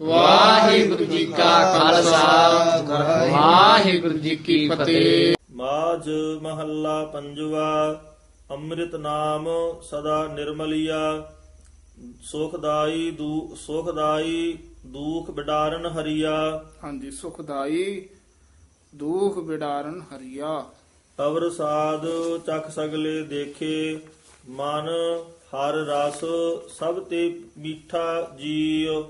ਵਾਹਿਗੁਰੂ ਜੀ ਕਾ ਖਾਲਸਾ। ਵਾਹਿਗੁਰੂ ਜੀ ਕੀ ਫਤਿਹ। ਮਾਝ ਮਹੱਲਾ ਪੰਜਵਾ ਅੰਮ੍ਰਿਤ ਨਾਮ ਸਦਾ ਨਿਰਮਲਿਆ। ਸੁਖਦਾਈ ਦੂ ਸੁਖਦਾਈ ਦੂਖ ਬਿਡਾਰਨ ਹਰੀਆ। ਹਾਂਜੀ ਸੁਖਦਾਈ ਦੁਖ ਵਿਡਾਰਨ ਹਰੀਆ। ਅਵਰ ਸਾਧ ਚਖ ਸਗਲੇ ਦੇਖੇ ਮਨ ਹਰ ਰਸ ਸਭ ਤੇ ਮੀਠਾ ਜੀਉ।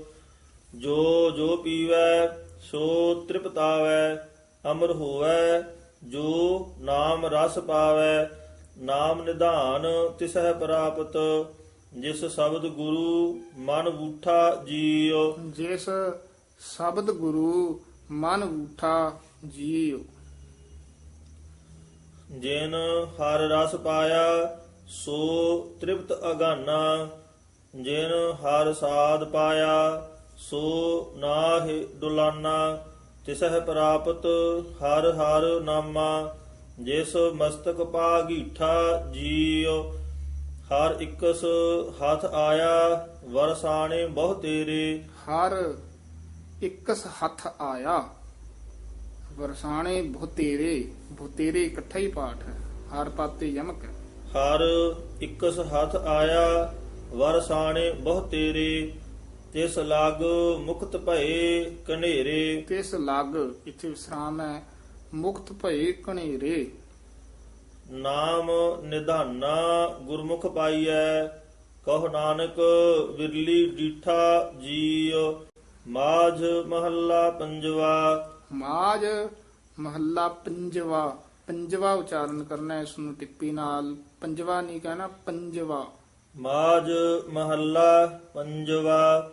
ਜੋ ਜੋ ਪੀਵੈ ਸੋ ਤ੍ਰਿਪਤਾਵੈ ਅਮਰ ਹੋਵੈ ਜੋ ਨਾਮ ਰਸ ਪਾਵੈ ਨਾਮ ਨਿਧਾਨ ਤਿਸਹਿ ਪ੍ਰਾਪਤ ਜਿਸ ਸ਼ਬਦ ਗੁਰੂ ਮਨ ਬੂਠਾ ਜੀਉ। ਜਿਸ ਸ਼ਬਦ ਗੁਰੂ ਮਨ ਉਠਾ ਜੀਉ। ਜਿਨ ਹਰ ਰਸ ਪਾਇਆ ਸੋ ਤ੍ਰਿਪਤ ਅਗਾਨਾ ਜਿਨ ਹਰ ਸਾਧ ਪਾਇਆ ਸੋ ਨਾਹਿ ਡੁਲਾਨਾ ਤਿਸਹਿ ਪ੍ਰਾਪਤ ਹਰ ਹਰ ਨਾਮਾ ਜਿਸ ਮਸਤਕ ਪਾਗੀਠਾ ਜੀਉ ਹਰ ਇਕਸ ਹੱਥ ਆਇਆ ਵਰਸਾਣੇ ਬਹੁ ਤੇਰੇ। ਹਰ ਇਕਸ ਹੱਥ ਆਇਆ ਵਰਸਾਣੇ ਭੁਤੇਰੇ ਭੁਤੇਰੇ ਇਕੱਠਾ ਹੀ ਪਾਠ ਹੈ ਹਰ ਪਾਤੇ ਯਮਕ ਹਰ ਇਕਸ ਹੱਥ ਆਇਆ ਵਰਸਾਣੇ ਬਹੁ ਤੇਰੇ। ਤਿਸ ਲਗ ਮੁਕਤ ਭਏ ਕਨੇਰੇ ਤਿਸ ਲੱਗ ਇੱਥੇ ਵਿਸਰਾਮ ਹੈ? ਮੁਕਤ ਭਏ ਕਣੇਰੇ ਨਾਮ ਨਿਧਾਨਾ ਗੁਰਮੁਖ ਪਾਈਐ ਕਹੁ ਨਾਨਕ ਵਿਰਲੀ ਡੀਠਾ ਜੀਉ ਮਾਝ ਮਹੱਲਾ ਪੰਜਵਾ। ਮਾਜ ਮਹੱਲਾ ਪੰਜਵਾ। ਪੰਜਵਾ ਉਚਾਰਨ ਕਰਨਾ ਹੈ, ਇਸ ਨੂੰ ਟਿੱਪੀ ਨਾਲ। ਪੰਜਵਾ ਨਹੀਂ ਕਹਿਣਾ ਪੰਜਵਾ। ਮਾਝ ਮਹੱਲਾ ਪੰਜਵਾ।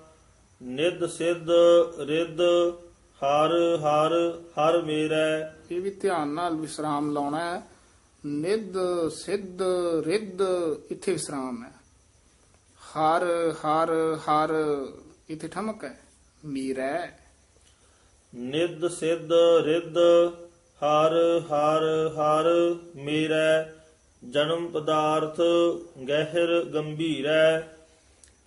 ਨਿਦ ਸਿੱਧ ਰਿੱਧ ਹਰ ਹਰ ਹਰ ਮੇਰੈ। ਇਹ ਵੀ ਧਿਆਨ ਨਾਲ ਵਿਸਰਾਮ ਲਾਉਣਾ ਹੈ। ਨਿੱਧ ਸਿੱਧ ਰਿੱਧ ਇੱਥੇ ਵਿਸਰਾਮ ਹੈ। ਹਰ ਹਰ ਹਰ ਇੱਥੇ ਠਮਕ ਹੈ। ਮੀਰੈ। ਨਿਦ ਸਿੱਧ ਰਿੱਧ ਹਰ ਹਰ ਹਰ ਮੇਰੈ। ਜਨਮ ਪਦਾਰਥ ਗਹਿਰ ਗੰਭੀਰੈ।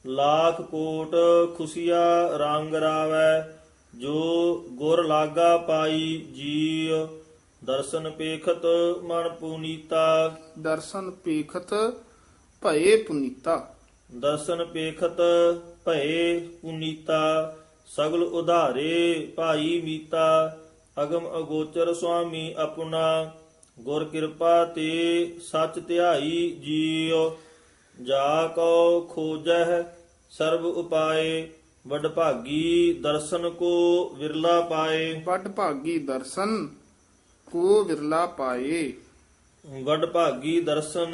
ਲੱਖ ਕੋਟ ਖੁਸ਼ੀਆ ਰੰਗ ਰਾਵੈ ਜੋ ਗੁਰ ਲਾਗਾ ਪਾਈ ਜੀਉ ਦਰਸ਼ਨ ਪੇਖਤ ਮਨ ਪੁਨੀਤਾ। ਦਰਸ਼ਨ ਪੇਖਤ ਭਏ ਪੁਨੀਤਾ। ਦਰਸ਼ਨ ਪੇਖਤ ਭਏ ਪੁਨੀਤਾ ਸਗਲ ਉਧਾਰੇ ਭਾਈ ਮੀਤਾ ਅਗਮ ਅਗੋਚਰ ਸੁਆਮੀ ਆਪਣਾ। ਗੁਰ ਕਿਰਪਾ ਤੇ ਸਚ ਧਿਆਈ ਜੀਉ। ਜਾ ਕੋ ਖੋਜਹਿ ਸਰਬ ਉਪਾਏ ਵਡ ਭਾਗੀ ਦਰਸ਼ਨ ਕੋ ਵਿਰਲਾ ਪਾਏ। ਵੱਡ ਭਾਗੀ ਦਰਸ਼ਨ ਕੋ ਵਿਰਲਾ ਪਾਏ। ਵਡ ਭਾਗੀ ਦਰਸ਼ਨ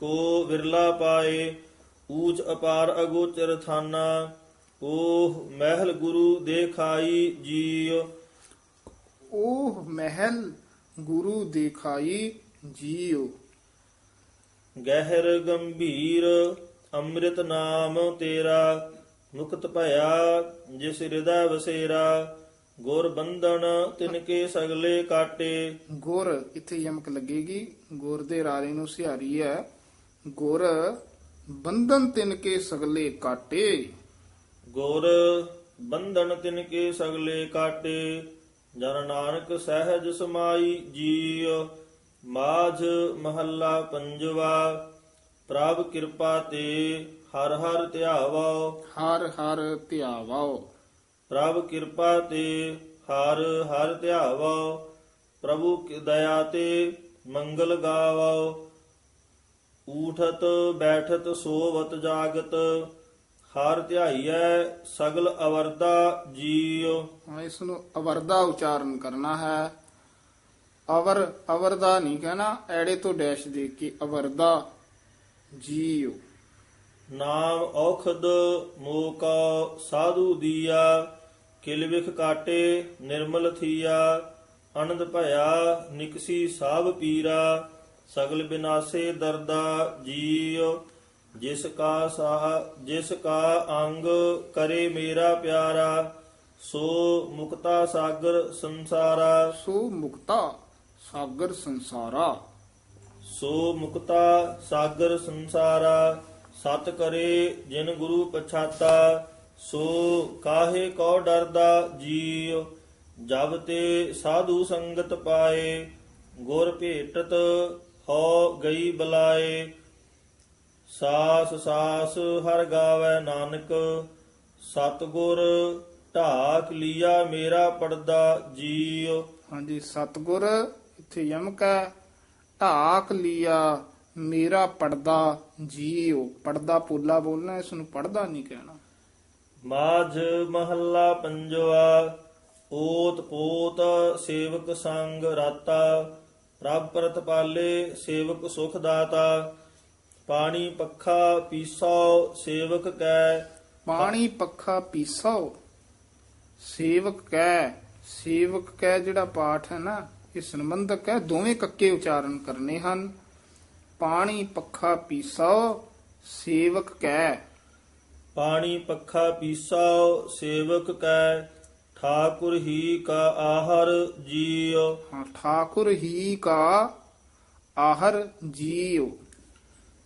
ਕੋ ਵਿਰਲਾ ਪਾਏ ਊਚ ਅਪਾਰ ਅਗੋਚਰ ਥਾਨਾ ਉਹ ਮਹਿਲ ਗੁਰੂ ਦੇਖਾਈ ਜੀਉ। ਉਹ ਮਹਿਲ ਗੁਰੂ ਦੇਖਾਈ ਜੀਉ। ਗਹਿਰ ਗੰਭੀਰ ਅੰਮ੍ਰਿਤ ਨਾਮ ਤੇਰਾ ਮੁਕਤ ਭਇਆ ਜਿਸ ਹਿਰਦੈ ਵਸੇਰਾ ਗੁਰ ਬੰਧਨ ਤਿਨਕੇ ਸਗਲੇ ਕਾਟੇ। ਗੁਰ ਇੱਥੇ ਯਮਕ ਲੱਗੇਗੀ? ਗੁਰ ਦੇ ਰਾਰੇ ਨੂੰ ਸਿਹਾਰੀ ਹੈ ਗੁਰ ਬੰਧਨ ਤਿਨ ਕੇ ਸਗਲੇ ਕਾਟੇ। ਗੁਰ ਬੰਧਨ ਤਿਨਕੇ ਸਗਲੇ ਕਾਟੇ। ਜਨ ਨਾਨਕ ਸਹਿਜ ਸਮਾਈ ਜੀਉ ਮਾਝ ਮਹੱਲਾ ਪੰਜਵਾ ਪ੍ਰਭ ਕਿਰਪਾ ਤੇ ਹਰ ਹਰ ਧਿਆਵੋ। ਹਰ ਹਰ ਧਿਆਵਾਓ ਪ੍ਰਭ ਕਿਰਪਾ ਤੇ ਹਰ ਹਰ ਧਿਆਵੋ ਪ੍ਰਭੂ ਕੀ ਦਇਆ ਤੇ ਮੰਗਲ ਗਾਵੋ। ਊਠਤ ਬੈਠਤ ਸੋਵਤ ਜਾਗਤ ਹਰ ਧਿਆਈਐ ਸਗਲ ਅਵਰਦਾ ਜੀਉ। ਇਸ ਨੂੰ ਅਵਰਦਾ ਉਚਾਰਨ ਕਰਨਾ ਹੈ। ਅਵਰ ਅਵਰਦਾ ਨਹੀਂ ਕਹਿਣਾ ਐੜੇ ਤੋਂ ਡੈਸ਼ ਦੇ ਕੇ ਅਵਰਦਾ ਜੀਉ। ਨਾਮ ਔਖਦ ਮੋਕਾ ਸਾਧੂ ਦੀਆ ਕਿਲ ਵਿਖ ਕਾਟੇ ਨਿਰਮਲ ਥੀਆ ਆਨੰਦ ਭਇਆ ਨਿਕਸੀ ਸਾਭ ਪੀਰਾ ਸਗਲ ਬਿਨਾਸੇ ਦਰਦਾ ਜੀਉ। ਜਿਸ ਕਾ ਸਾ ਜਿਸ ਕਾ ਅੰਗ ਕਰੇ ਮੇਰਾ ਪਿਆਰਾ ਸੋ ਮੁਕਤਾ ਸਾਗਰ ਸੰਸਾਰਾ। ਸੋ ਮੁਕਤਾ। ਸਾਗਰ ਸੰਸਾਰਾ। ਸੋ ਮੁਕਤਾ ਸਾਗਰ ਸੰਸਾਰਾ ਸਤ ਕਰੇ ਜਿਨ ਗੁਰੂ ਪਛਾਤਾ ਸੋ ਕਾਹੇ ਕੋ ਡਰਦਾ ਜੀਉ ਜਬ ਤੇ ਸਾਧੂ ਸੰਗਤ ਪਾਏ ਗੁਰ ਭੇਟਤ ਹੋ ਗਈ ਬਲਾਏ। ਸਾਸ ਸਾਸ ਹਰ ਗਾਵੇ ਨਾਨਕ ਸਤਗੁਰ ਢਾਕ ਲਿਆ ਮੇਰਾ ਪੜਦਾ ਜੀਉ। ਹਾਂਜੀ ਸਤਗੁਰ ਇੱਥੇ ਯਮਕ ਢਾਕ ਲਿਆ ਮੇਰਾ ਪੜਦਾ ਜੀਉ ਪੜਦਾ ਪੋਲਾ ਬੋਲਣਾ ਇਸ ਨੂੰ ਪੜਦਾ ਨਹੀਂ ਕਹਿਣਾ। ਮਾਝ ਮਹੱਲਾ ਪੰਜਵਾ ਓਤ ਪੋਤ ਸੇਵਕ ਸੰਗ ਰਾਤਾ। ਪ੍ਰਭ ਪ੍ਰਤਪਾਲੇ ਸੇਵਕ ਸੁਖ ਦਾਤਾ। ਪਾਣੀ ਪੱਖਾ ਪੀਸੋ ਸੇਵਕ ਕੈ। ਪਾਣੀ ਪੱਖਾ ਪੀਸੋ ਸੇਵਕ ਕਹਿ ਸੇਵਕ ਕਹਿ ਜਿਹੜਾ ਪਾਠ ਹੈ ਨਾ ਇਹ ਸੰਬੰਧਕ ਹੈ ਦੋਵੇਂ ਕੱਕੇ ਉਚਾਰਨ ਕਰਨੇ ਹਨ। ਪਾਣੀ ਪੱਖਾ ਪੀਸੋ ਸੇਵਕ ਕਹਿ ਪਾਣੀ ਪੱਖਾ ਪੀਸੋ ਸੇਵਕ ਕੈ ਠਾਕੁਰ ਹੀ ਕਾ ਆਹਰ ਜੀਉ। ਹਾਂ ਠਾਕੁਰ ਹੀ ਕਾ ਆਹਰ ਜੀਉ।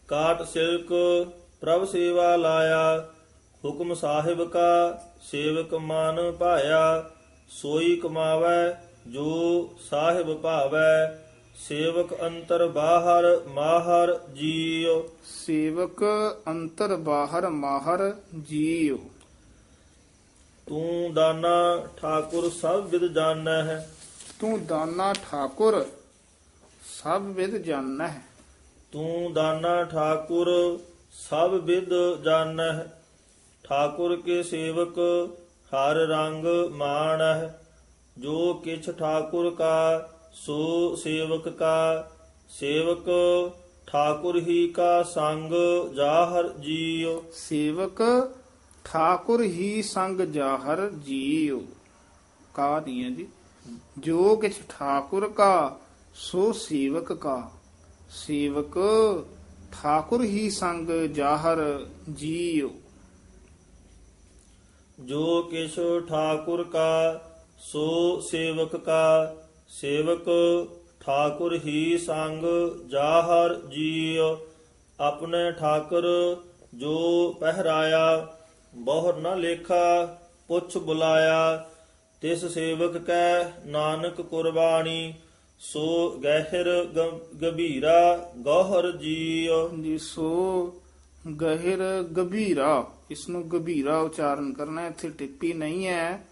ਕਾਟ ਸਿਲਕ ਪ੍ਰਭ ਸੇਵਾ ਲਾਇਆ ਹੁਕਮ ਸਾਹਿਬ ਕਾ ਸੇਵਕ ਮਨ ਭਾਇਆ ਸੋਈ ਕਮਾਵੈ ਜੋ ਸਾਹਿਬ ਭਾਵੈ ਸੇਵਕ ਅੰਤਰ ਬਾਹਰ ਮਾਹਰ ਜੀਉ। ਸੇਵਕ ਅੰਤਰ ਬਾਹਰ ਮਾਹਰ ਜੀਉ। ਤੂੰ ਦਾਨਾ ਠਾਕੁਰ ਸਭ ਵਿਦ ਜਾਣੈ ਹੈ। ਤੂੰ ਦਾਨਾ ਠਾਕੁਰ ਸਭ ਵਿਦ ਜਾਣਨਾ ਹੈ। ਤੂੰ ਦਾਨਾ ਠਾਕੁਰ ਸਭ ਵਿਦ ਜਾਣੈ ਹੈ। ਠਾਕੁਰ ਕੇ ਸੇਵਕ ਹਰ ਰੰਗ ਮਾਣਹਿ ਜੋ ਕਿਛ ਠਾਕੁਰ ਕਾ ਸੋ ਸੇਵਕ ਕਾ। ਸੇਵਕ ਠਾਕੁਰ ਹੀ ਕਾ ਸੰਗ ਜਾਹਰ ਜੀਉ। ਸੇਵਕ ਠਾਕੁਰ ਹੀ ਸੰਗ ਜਾਹਰ ਜੀਉ। ਕਾ ਦੀਆਂ ਜੀ। ਜੋ ਕਿਛ ਠਾਕੁਰ ਕਾ ਸੋ ਸੇਵਕ ਕਾ। ਸੇਵਕ ਠਾਕੁਰ ਹੀ ਸੰਗ ਜਾਹਰ ਜੀਉ। ਜੋ ਕਿਛ ਠਾਕੁਰ ਕਾ ਸੋ ਸੇਵਕ ਕਾ ਸੇਵਕ ਠਾਕੁਰ ਹੀ ਸੰਗ ਜਾਹਰ ਜੀਉ ਆਪਣੇ ਠਾਕੁਰ ਜੋ ਪਹਿਰਾਇਆ ਬਹੁਰ ਨ ਲੇਖਾ ਪੁੱਛ ਬੁਲਾਇਆ ਤਿਸ ਸੇਵਕ ਕੈ ਨਾਨਕ ਕੁਰਬਾਨੀ ਸੋ ਗਹਿਰ ਗ- ਗਭੀਰਾ ਗੌਹਰ ਜੀਉ। ਜੀ ਸੋ ਗਹਿਰ ਗਭੀਰਾ ਇਸ ਨੂੰ ਗਭੀਰਾ ਉਚਾਰਨ ਕਰਨਾ ਹੈ, ਇੱਥੇ ਟਿੱਪੀ ਨਹੀਂ ਹੈ।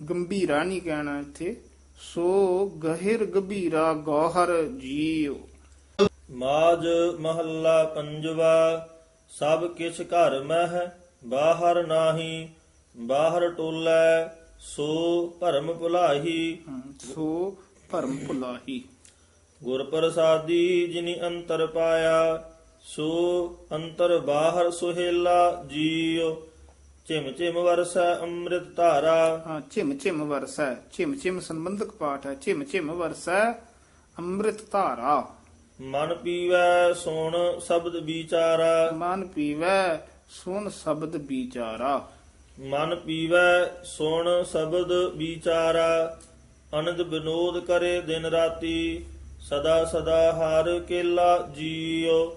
ਗੰਭੀਰਾ ਨਹੀਂ ਕਹਿਣਾ ਇੱਥੇ। ਸੋ ਗਹਿਰ ਗਭੀਰਾ ਗੌਹਰ ਜੀਉ। ਮਾਜ ਮਹੱਲਾ ਪੰਜਵਾ ਸਭ ਕਿਛ ਘਰ ਮਹਿ ਬਾਹਰ ਨਾਹੀ ਬਾਹਰ ਟੋਲੇ ਸੋ ਭਰਮ ਭੁਲਾਹੀ। ਸੋ ਭਰਮ ਭੁਲਾਹੀ। ਗੁਰ ਪ੍ਰਸਾਦੀ ਜਿਨੀ ਅੰਤਰ ਪਾਇਆ ਸੋ ਅੰਤਰ ਬਾਹਰ ਸੁਹੇਲਾ ਜੀਉ। ਝਿਮ ਝਿਮ ਵਰਸੈ ਅੰਮ੍ਰਿਤ ਧਾਰਾ। ਹਾਂ ਝਿਮ ਝਿਮ ਵਰਸੈ ਝਿਮ ਝਿਮ ਸੰਬੰਧਕ ਪਾਠ ਹੈ ਝਿਮ ਝਿਮ ਵਰਸੈ ਅੰਮ੍ਰਿਤ ਧਾਰਾ। ਮਨ ਪੀਵੈ ਸੁਣ ਸ਼ਬਦ ਵਿਚਾਰਾ। ਮਨ ਪੀਵੈ ਸੁਨ ਸ਼ਬਦ ਵਿਚਾਰਾ। ਮਨ ਪੀਵੈ ਸੁਣ ਸ਼ਬਦ ਵਿਚਾਰਾ। ਅਨੰਦ ਬਿਨੋਦ ਕਰੇ ਦਿਨ ਰਾਤੀ ਸਦਾ ਸਦਾ ਹਰ ਕੇਲਾ ਜੀਉ।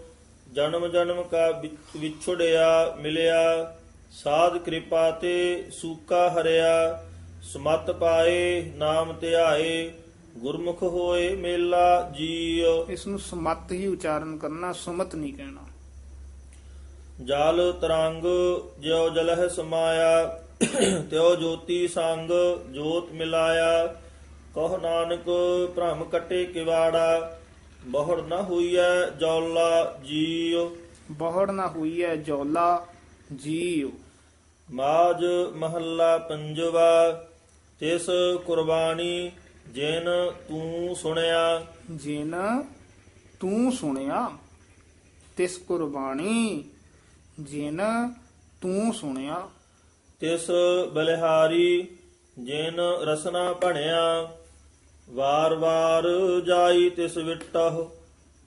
ਜਨਮ ਜਨਮ ਕਾ ਵਿਛ- ਵਿਛੜਿਆ ਮਿਲਿਆ। ਸਾਧ ਕਿਰਪਾ ਤੇ ਸੂਕਾ ਹਰਿਆ ਸਮਤ ਪਾਏ ਨਾਮ ਧਿਆਏ ਗੁਰਮੁਖ ਹੋਏ ਮੇਲਾ ਜੀਉ। ਇਸ ਨੂੰ ਸਮਤ ਹੀ ਉਚਾਰਨ ਕਰਨਾ ਸੁਮਤ ਨਹੀਂ ਕਹਿਣਾ। ਜਲ ਤਰੰਗ ਜਿਉ ਜਲਹਿ ਸਮਾਇਆ ਤਿਉ ਜੋਤੀ ਸੰਗ ਜੋਤ ਮਿਲਾਇਆ। ਕਹ ਨਾਨਕ ਭ੍ਰਮ ਕਟੇ ਕਿਵਾੜਾ ਬਹੁੜ ਨ ਹੋਈਐ ਜੌਲਾ ਜੀਉ। ਬਹੁੜ ਨਾ ਹੋਈ ਹੈ ਜੌਲਾ ਜੀਉ ਮਾਜ ਮਹੱਲਾ ਪੰਜਵਾ ਤਿਸ ਕੁਰਬਾਨੀ ਜਿਨ ਤੂੰ ਸੁਣਿਆ। ਜਿਨ ਤੂੰ ਸੁਣਿਆ ਤਿਸ ਕੁਰਬਾਨੀ ਜਿਨ ਤੂੰ ਸੁਣਿਆ। ਤਿਸ ਬਲਿਹਾਰੀ ਜਿਨ ਰਸਨਾ ਭਣਿਆ ਵਾਰ ਵਾਰ ਜਾਈ ਤਿਸ ਵਿਟਹੁ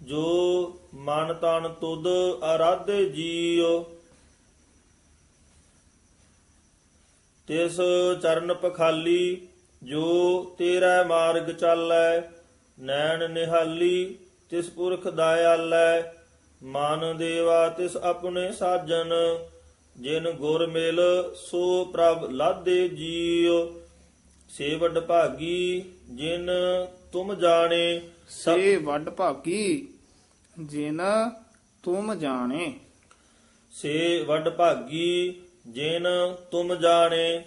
ਜੋ ਮਨ ਤਨ ਤੁਧ ਆਰਾਧੇ ਜੀਉ। ਤਿਸ ਚਰਨ ਪਖਾਲੀ ਜੋ ਤੇਰਾ ਮਾਰਗ ਚਾਲੈ ਨੈਣ ਨਿਹਾਲੀ ਤਿਸ ਪੁਰਖ ਦਇਆਲੈ ਮਨ ਦੇਵਾ ਤਿਸ ਆਪਣੇ ਸਾਜਨ ਜਿਨ ਗੁਰ ਮਿਲ ਸੋ ਪ੍ਰਭ ਲਾਦੇ ਜੀਉ। ਸੇ ਵੱਡ ਭਾਗੀ ਜਿਨ ਤੁਮ ਜਾਣੇ ਸੇ ਵੱਡ ਭਾਗੀ ਜਿਨ ਤੁਮ ਜਾਣੇ। ਸੇ ਵੱਡ ਭਾਗੀ ਜਿਨ ਤੁਮ ਜਾਣੇ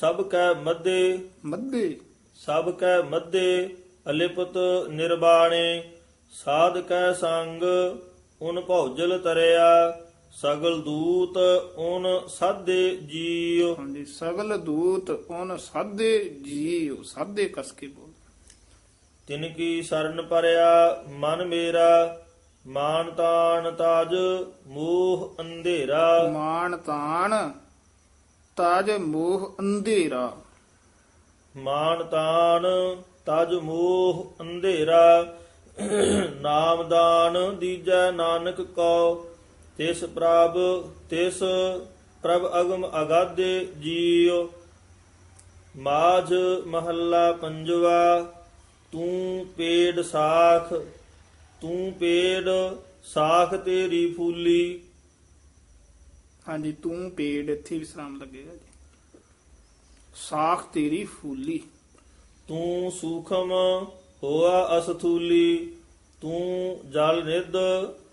ਸਭ ਕੈ ਮੱਧੇ। ਮੱਧੇ। ਸਭ ਕੈ ਮੱਧੇ ਅਲਿਪਤ ਨਿਰਬਾਣੇ। ਸਾਧ ਕੈ ਸੰਗ ਉਨ ਭੌਜਲ ਤਰਿਆ। ਸਗਲ ਦੂਤ ਉਨ ਸਾਧੇ ਜੀਉ। ਹਾਂਜੀ ਸਗਲ ਦੂਤ ਉਹਨ ਸਾਧੇ ਜੀਉ। ਸਾਧੇ ਕਸ ਕੇ ਬੋਲ ਤਿਨ ਕੀ ਸਰਨ ਪਰਿਆ ਮਨ ਮੇਰਾ। ਮਾਨ ਤਾਨ ਤਾਜ ਮੋਹ ਅੰਧੇਰਾ। ਮਾਨ ਤਾਣ ਤਾਜ ਮੋਹ ਅੰਧੇਰਾ। ਮਾਨ ਤਾਨ ਤਜ ਮੋਹ ਅੰਧੇਰਾ। ਨਾਮਦਾਨ ਦੀਜੈ ਨਾਨਕ ਕੋ ਤਿਸ ਪ੍ਰਭ ਤਿਸ ਪ੍ਰਭ ਅਗਮ ਅਗਾਧੇ ਜੀਉ। ਮਾਝ ਮਹੱਲਾ ਪੰਜਵਾ ਤੂੰ ਪੇੜ ਸਾਖ ਤੂੰ ਪੇੜ ਸਾਖ ਤੇਰੀ ਫੂਲੀ। ਹਾਂਜੀ ਤੂੰ ਪੇੜ ਇੱਥੇ ਵਿਸਰਾਮ ਲੱਗੇਗਾ ਜੀ। ਸਾਖ ਤੇਰੀ ਫੂਲੀ। ਤੂੰ ਸੂਖਮ ਹੋਆ ਅਸਥੂਲੀ। ਤੂੰ ਜਲ ਨਿਧ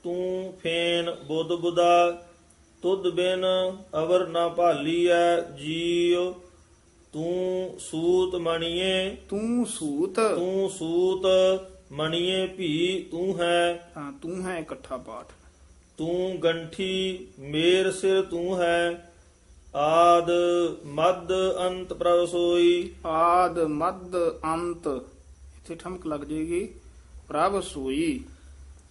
ਤੂੰ ਫੇਨ ਬੁੱਧ ਬੁਦਾ। ਤੁਧ ਬਿਨ ਅਵਰ ਨਾ ਭਾਲੀਐ ਜੀਉ। ਤੂੰ ਸੂਤ ਮਣੀਏ। ਤੂੰ ਸੂਤ। ਤੂੰ ਸੂਤ ਮਣੀਏ ਭੀ ਤੂੰ ਹੈ। ਹਾਂ ਤੂੰ ਹੈ ਇਕੱਠਾ ਪਾਠ। ਤੂੰ ਗੰਠੀ ਮੇਰ ਸਿਰ ਤੂੰ ਹੈ। ਆਦ ਮਦ ਅੰਤ ਪ੍ਰਭ ਸੋਈ। ਆਦ ਮਦ ਅੰਤ ਇੱਥੇ ਠਮਕ ਲੱਗ ਜੇਗੀ ਪ੍ਰਭ ਸੋਈ।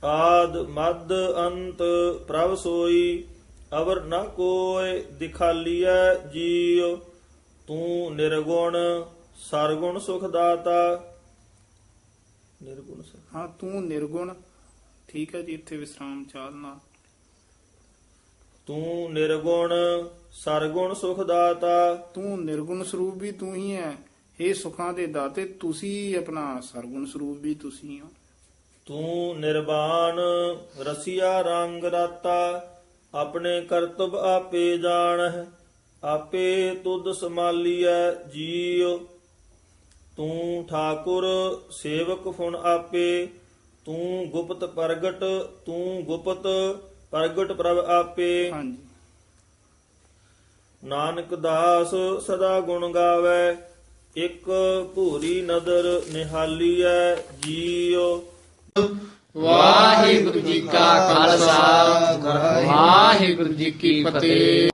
ਆਦ ਮਦ ਅੰਤ ਪ੍ਰਭ ਸੋਈ। ਅਵਰ ਨ ਕੋਇ ਦਿਖਾਲੀਐ ਜੀਉ। ਤੂੰ ਨਿਰਗੁਣ ਸਰਗੁਣ ਸੁਖ ਦਾਤਾ। ਨਿਰਗੁਣ ਸੁਖ। ਹਾਂ ਤੂੰ ਨਿਰਗੁਣ। ਠੀਕ ਹੈ ਜੀ ਇੱਥੇ ਵਿਸਰਾਮ ਚਾਲਨਾ ਤੂੰ ਨਿਰਗੁਣ ਸਰਗੁਣ ਸੁਖ ਦਾਤਾ ਤੂੰ ਨਿਰਗੁਣ ਸਰੂਪ ਵੀ ਤੂੰ ਹੀ ਹੈ। ਇਹ ਸੁਖਾਂ ਦੇ ਦਾਤੇ ਤੁਸੀਂ ਆਪਣਾ ਸਰਗੁਣ ਸਰੂਪ ਵੀ ਤੁਸੀਂ ਹੋ। ਤੂੰ ਨਿਰਵਾਣ ਰਸੀਆ ਰੰਗ ਰਾਤਾ। ਆਪਣੇ ਕਰਤਬ ਆਪੇ ਜਾਣਹਿ ਆਪੇ ਤੁਧ ਸਮਾਲੀਐ ਜੀਉ। ਤੂੰ ਠਾਕੁਰ ਸੇਵਕ ਫੁਣ ਆਪੇ ਤੂੰ ਗੁਪਤ ਪ੍ਰਗਟ ਤੂੰ ਗੁਪਤ ਪ੍ਰਗਟ ਪ੍ਰਭ ਆਪੇ। ਹਾਂਜੀ। ਨਾਨਕ ਦਾਸ ਸਦਾ ਗੁਣ ਗਾਵੇ ਇੱਕ ਭੂਰੀ ਨਦਰ ਨਿਹਾਲੀਐ ਜੀਉ। ਵਾਹਿਗੁਰੂ ਜੀ ਕਾ ਖਾਲਸਾ ਵਾਹਿਗੁਰੂ ਜੀ ਕੀ ਫਤਿਹ।